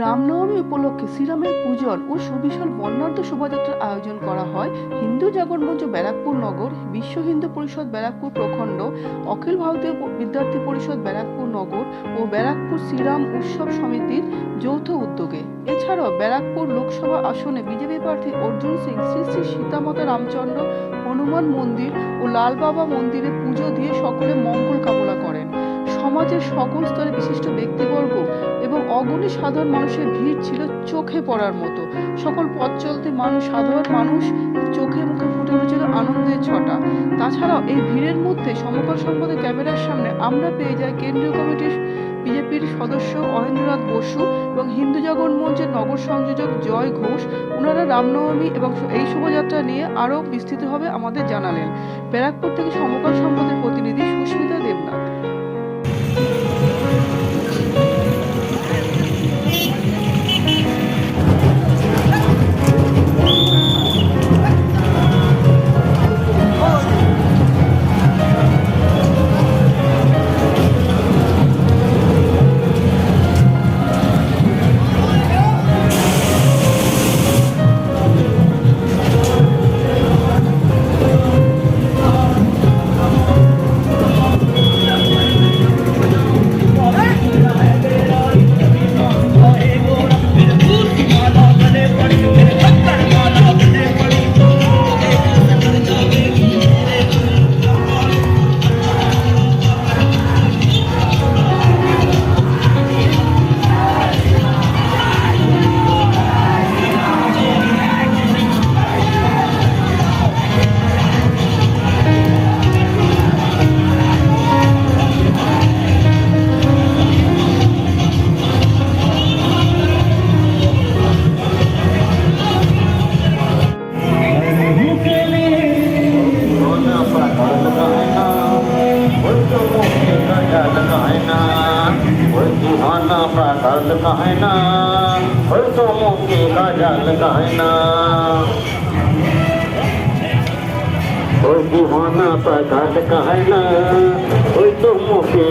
রামনবমী উপলক্ষে শ্রীরামের পূজন ও সুবিশাল বর্ণাঢ্য শোভাযাত্রার আয়োজন করা হয়। হিন্দু জাগরণ মঞ্চ ব্যারাকপুর নগর, বিশ্ব হিন্দু পরিষদ ব্যারাকপুর প্রখণ্ড, অখিল ভারতীয় বিদ্যার্থী পরিষদ ব্যারাকপুর নগর ও ব্যারাকপুর শ্রীরাম উৎসব সমিতির যৌথ উদ্যোগে। এছাড়াও ব্যারাকপুর লোকসভা আসনে বিজেপি প্রার্থী অর্জুন সিং, শ্রী শ্রী সীতামাতা রামচন্দ্র, হনুমান মন্দির ও লাল বাবা মন্দিরে পুজো দিয়ে সকলে মঙ্গল কামনা করেন। সমাজের সকল স্তরে বিশিষ্ট ব্যক্তিবর্গ এবং অগণী সাধারণ মানুষের ভিড় ছিল চোখে পড়ার মতো। সকল পথ চলতে মানুষ, সাধারণ মানুষ চোখে মুখে ফুটে উঠেছিল আনন্দের ছটা। তাছাড়াও এই ভিড়ের মধ্যে সমকাল সম্পদের ক্যামেরার সামনে আমরা পেয়ে যাই কেন্দ্রীয় কমিটির, বিজেপির সদস্য অহেন্দ্রনাথ বসু এবং হিন্দু জাগরণ মঞ্চের নগর সংযোজক জয় ঘোষ। ওনারা রামনবমী এবং এই শোভাযাত্রা নিয়ে আরও বিস্তৃতভাবে আমাদের জানালেন। ব্যারাকপুর থেকে সমকাল সম্পদের প্রতিনিধি সুস্মিতা দেবনাথ। গায়না হয়তো মুখে কাজাল গায়না ও বিহানা পাগাল গায়না হয়তো মুখে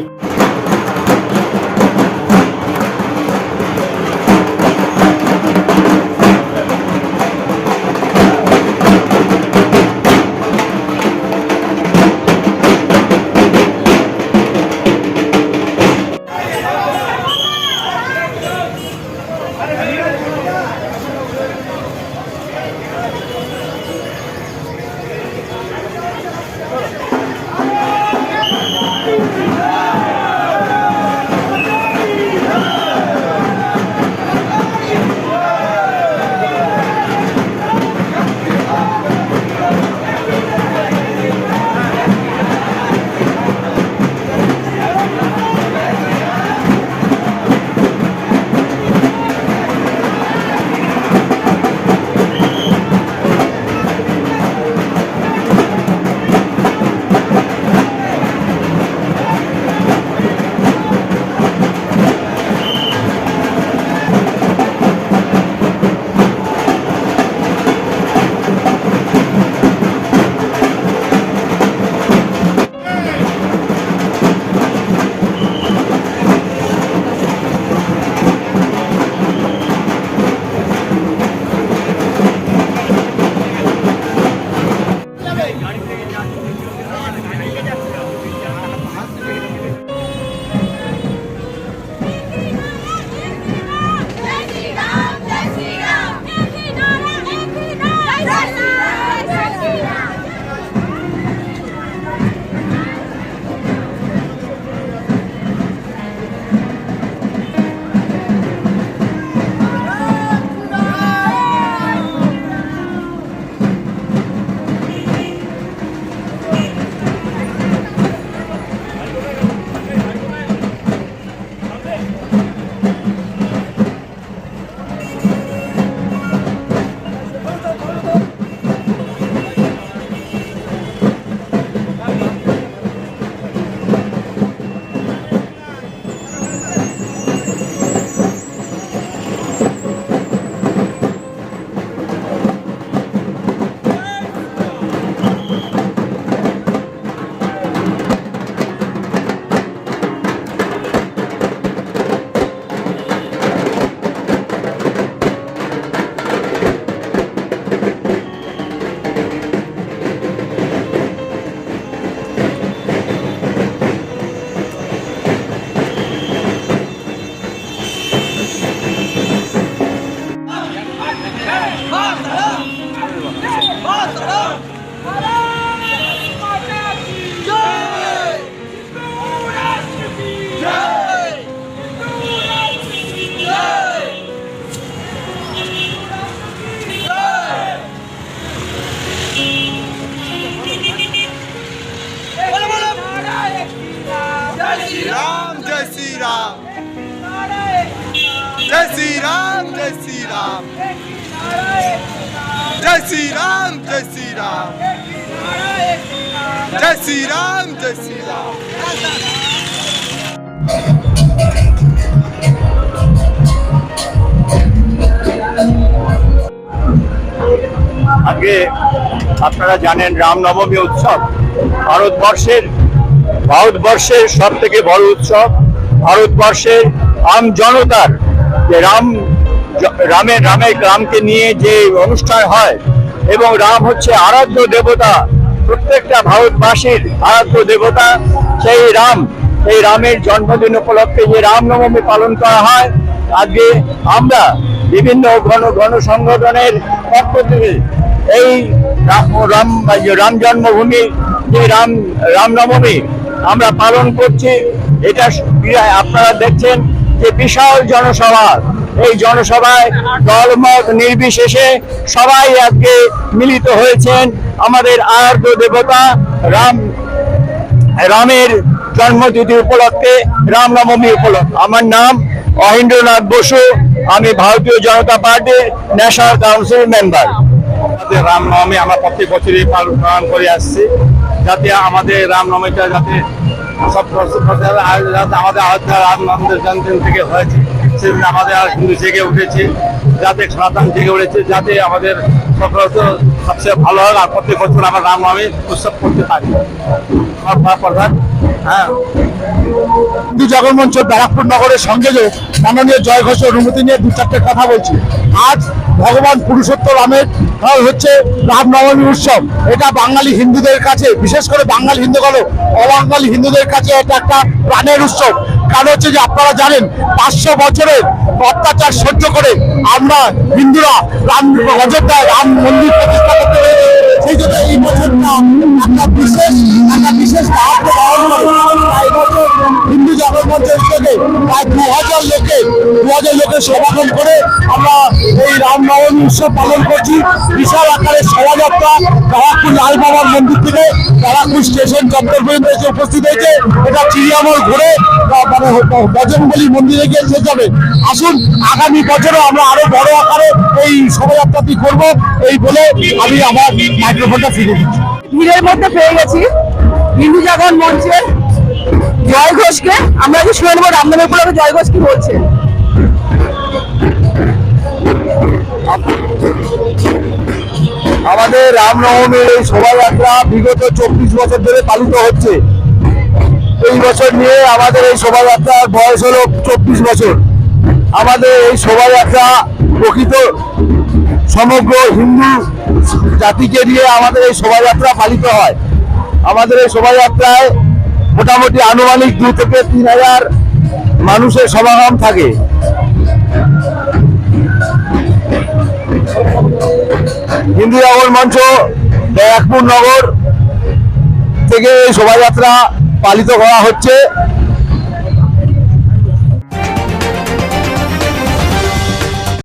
শ্রীরাম জয় শ্রীরাম জয় শ্রীরাম জয় শ্রীরাম জয় শ্রীরাম জয় শ্রীরাম জয় শ্রীরাম আগে আপনারা জানেন রামনবমী উৎসব, ভারতবর্ষের ভারতবর্ষের সব থেকে বড় উৎসব। ভারতবর্ষের আম জনতার যে রাম রামের রামের রামকে নিয়ে যে অনুষ্ঠান হয় এবং রাম হচ্ছে আরাধ্য দেবতা, প্রত্যেকটা ভারতবাসীর আরাধ্য দেবতা, সেই রাম, সেই রামের জন্মদিন উপলক্ষে যে রামনবমী পালন করা হয়, আজকে আমরা বিভিন্ন ঘন ঘন সংগঠনের পক্ষ থেকে এই রাম রাম জন্মভূমি, যে রাম, রামনবমী আমরা পালন করছি। এটা আপনারা দেখছেন যে বিশাল জনসভা। এই জনসভায় দলমত নির্বিশেষে সবাই আজকে মিলিত হয়েছেন। আমাদের আরাধ্য দেবতা রাম, রামের জন্মতিথি উপলক্ষে রামনবমী উপলক্ষে। আমার নাম অহিন্দ্রনাথ বসু, আমি ভারতীয় জনতা পার্টির ন্যাশনাল কাউন্সিল মেম্বার। রামনবমী আমরা প্রত্যেক বছরই পালন করে আসছি। যাতে আমাদের রামনবমীটা যাতে সব যাতে আমাদের আয়োধ্যা রামনন্দের জন্মদিন থেকে হয়েছে, সেদিন আমাদের আর হিন্দু জেগে উঠেছে, যাতে সনাতন জেগে উঠেছে, যাতে আমাদের সব সবচেয়ে ভালো হয় আর প্রত্যেক বছর আমরা রামনবমী উৎসব করতে পারি। প্রধান হ্যাঁ। হিন্দু জগন্মঞ্চ ব্যারাকপুর নগরের সংযোজক মাননীয় জয় ঘোষ অনুমতি নিয়ে দু চারটে কথা বলছি। আজ ভগবান পুরুষোত্তম রামের হচ্ছে রামনবমী উৎসব। এটা বাঙালি হিন্দুদের কাছে, বিশেষ করে বাঙালি হিন্দু গেল অবাঙালি হিন্দুদের কাছে এটা একটা প্রাণের উৎসব। কারণ হচ্ছে যে আপনারা জানেন, পাঁচশো বছরের অত্যাচার সহ্য করে আমরা হিন্দুরা রাম অযোধ্যায় রাম মন্দির প্রতিষ্ঠা করতে পেরেছি। সেই জন্য এই বছরটা একটা বিশেষ একটা বিশেষ হিন্দু জগন্মঞ্চের থেকে প্রায় দু হাজার লোকে দু হাজার লোকের সমাগম করে আমরা এই রামনবমী উৎসব পালন করছি। বিশাল আকারের শোভাযাত্রা ব্যারাকপুর লাল বাবার মন্দির থেকে ব্যারাকপুর স্টেশন চত্বর পর্যন্ত এসে উপস্থিত হয়েছে। এটা চিড়িয়ামোড় ঘুরে মানে বজরংবলী মন্দিরে গিয়ে শেষ হবে আসুন, আগামী বছরও আমরা আরও বড় আকারে এই শোভাযাত্রাটি করব। এই বলে আমি আমার মাইক্রোফোনটা ফিরে দিচ্ছি। ভিড়ের মধ্যে পেয়ে গেছি। হিন্দু জাগরণ মঞ্চের জয় ঘোষকে আমরা কি শুনে নেব? রামনামের উপলক্ষে জয় ঘোষ কি বলছে? আমাদের রামনবমীর এই শোভাযাত্রা বিগত চব্বিশ বছর ধরে পালিত হচ্ছে। এই বছর নিয়ে আমাদের এই শোভাযাত্রার বয়স হলো চব্বিশ বছর। আমাদের এই শোভাযাত্রা প্রকৃত সমগ্র হিন্দু জাতিকে নিয়ে আমাদের এই শোভাযাত্রা পালিত হয়। আমাদের এই শোভাযাত্রায় মোটামুটি আনুমানিক দু থেকে তিন হাজার মানুষের সমাগম থাকে। হিন্দু নগর মঞ্চ, ব্যারাকপুর নগর থেকে এই শোভাযাত্রা পালিত করা হচ্ছে।